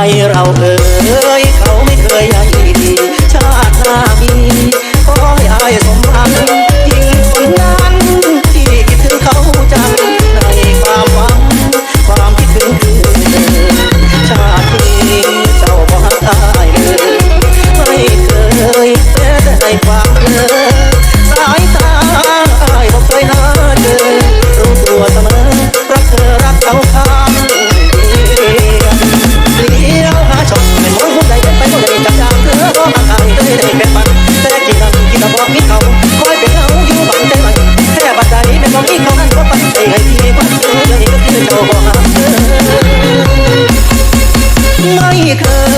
ให้เราเไม่เคย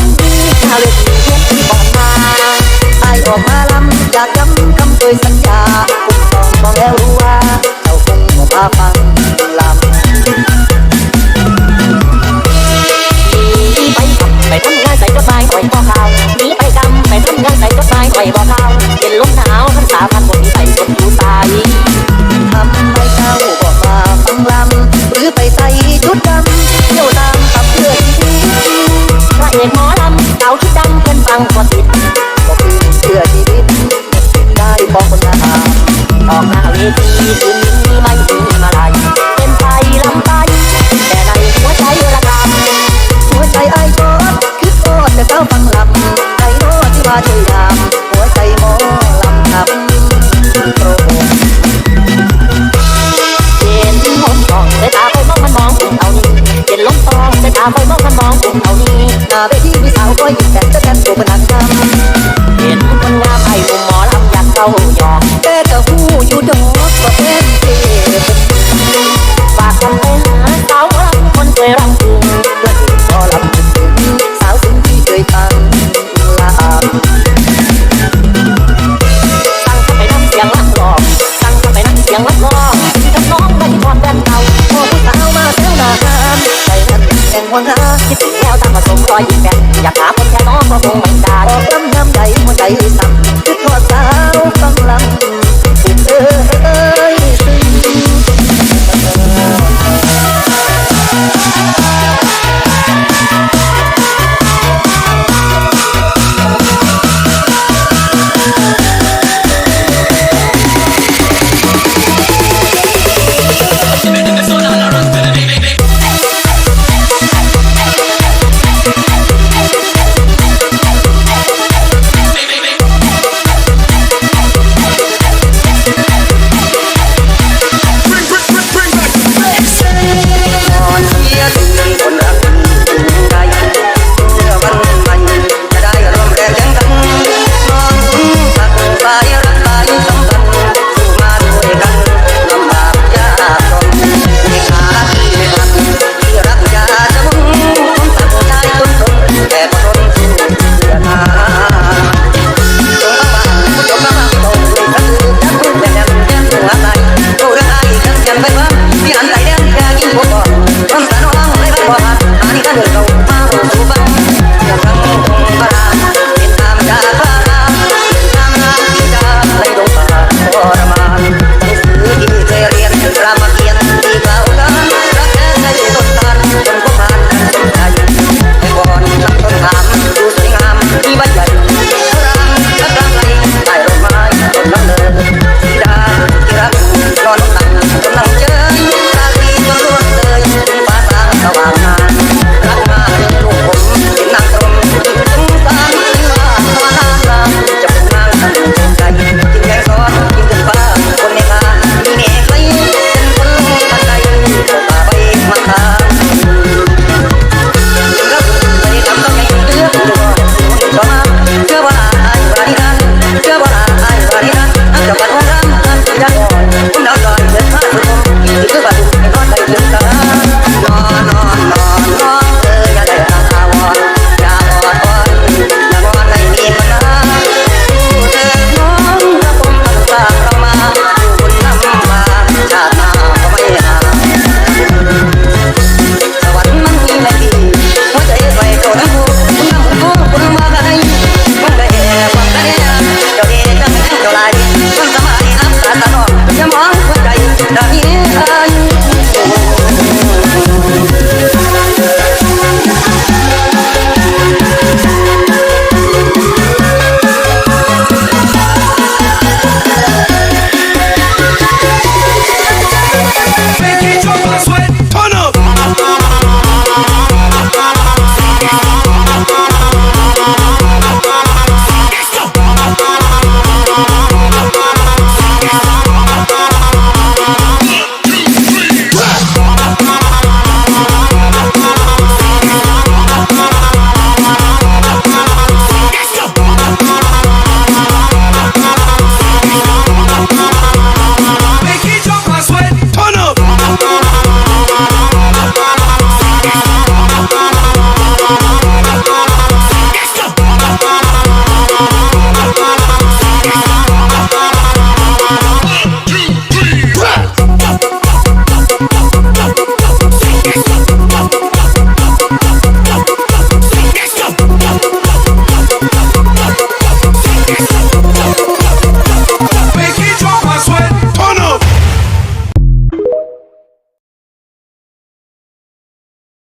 มีคาเล็กเพียงที่บอกมาไอออกมาลำจากำคำสัญญาคุณสองบอกแล้วรู้ว่าเราคงบอาฟังลำมีไปทำไปทำงาใส่กระายอ่อยบอกขาวมีไปดำไปทำงาใส่กระายอ่อยบอกขาเป็นลมหนาวพันสาพันคนที่ใส่คนอยู่ใทำไมเจ้าบอกมาฟังลำหรือไปใส่ชุดดำเที่ยวตาม เกิดหมอลำเก่าที่ดังเพื่อนฟังก็ติดก็คือเพื่อชีวิตได้บอกคนมาออกหน้าเวทีคืนนี้ไม่มีมาลายเป็นไปลำไปแต่ในหัวใจระกำหัวใจไอ้โอบคือโคตแต่เต้าฟังลำใจโน้ตที่ว่าช่วยดามหัวใจหมอลำครับโอ้เย็นลมตองใส่ตาไปมองมันมองเอานี่เย็นลมตองใส่ตาไปมองมันมองเอานี่ Baby, we out for you, that's the